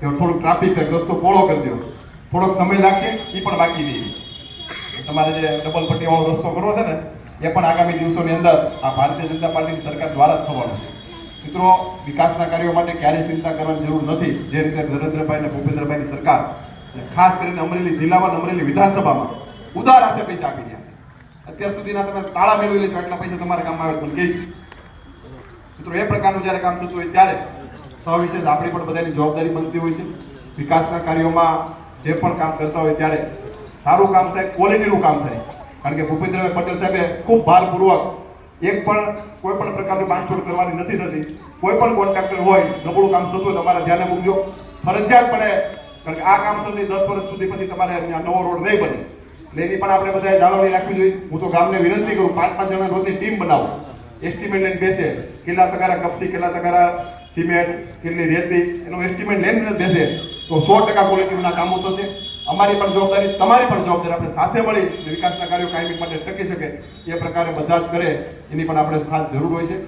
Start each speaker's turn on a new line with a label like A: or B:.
A: થોડુંક ટ્રાફિક રસ્તો પહોળો કરી દો થોડોક સમય લાગશે એ પણ બાકી રહી તમારે જે ડબલ પટ્ટીવાળો રસ્તો કરવો છે ને, એ પણ આગામી દિવસોની અંદર આ ભારતીય જનતા પાર્ટીની સરકાર દ્વારા જ થવાનો છે. મિત્રો, વિકાસના કાર્યો માટે ક્યારેય ચિંતા કરવાની જરૂર નથી. જે રીતે નરેન્દ્રભાઈ અને ભૂપેન્દ્રભાઈની સરકાર ખાસ કરીને અમરેલી જિલ્લામાં અમરેલી વિધાનસભામાં ઉદાર હાથે પૈસા આપી રહ્યા છે. અત્યાર સુધીના તમે તાળા મેળવી લેજો એટલા પૈસા તમારા કામમાં આવે કેવી મિત્રો, એ પ્રકારનું જ્યારે કામ થતું હોય ત્યારે સવિશેષ આપણી પણ બધાની જવાબદારી બનતી હોય છે. વિકાસના કાર્યોમાં જે પણ કામ કરતા હોય ત્યારે સારું કામ થાય ક્વોલિટીનું કામ થાય. કારણ કે ભૂપેન્દ્રભાઈ પટેલ સાહેબે ખૂબ ભારપૂર્વક એક પણ કોઈ પણ પ્રકારની બાંધછોડ કરવાની નથી થતી. કોઈ પણ કોન્ટ્રાક્ટર હોય, નબળું કામ થતું હોય તમારા ધ્યાને મૂકજો. ફરજિયાત પડે, કારણ કે આ કામ થશે દસ વર્ષ સુધી પછી તમારે નવો રોડ નહીં બને. એટલે એની પણ આપણે બધાએ જાળવણી રાખવી જોઈએ. હું તો ગામને વિનંતી કરું, પાંચ પાંચ જણા રોજની ટીમ બનાવો. એસ્ટિમેટ બેસે, કેટલા તકારા કપસી કેટલા તગારા સિમેન્ટ કેટલી રેતી, એનો એસ્ટિમેટ લઈને બેસે. તો સો ટકા ક્વોલિટીના કામો થશે. અમારી પણ જવાબદારી, તમારી પણ જવાબદારી આપણે સાથે મળી વિકાસના કાર્યો કાયમી માટે ટકી શકે. એ પ્રકારે બધા જ કરે, એની પણ આપણે ખાસ જરૂર હોય છે.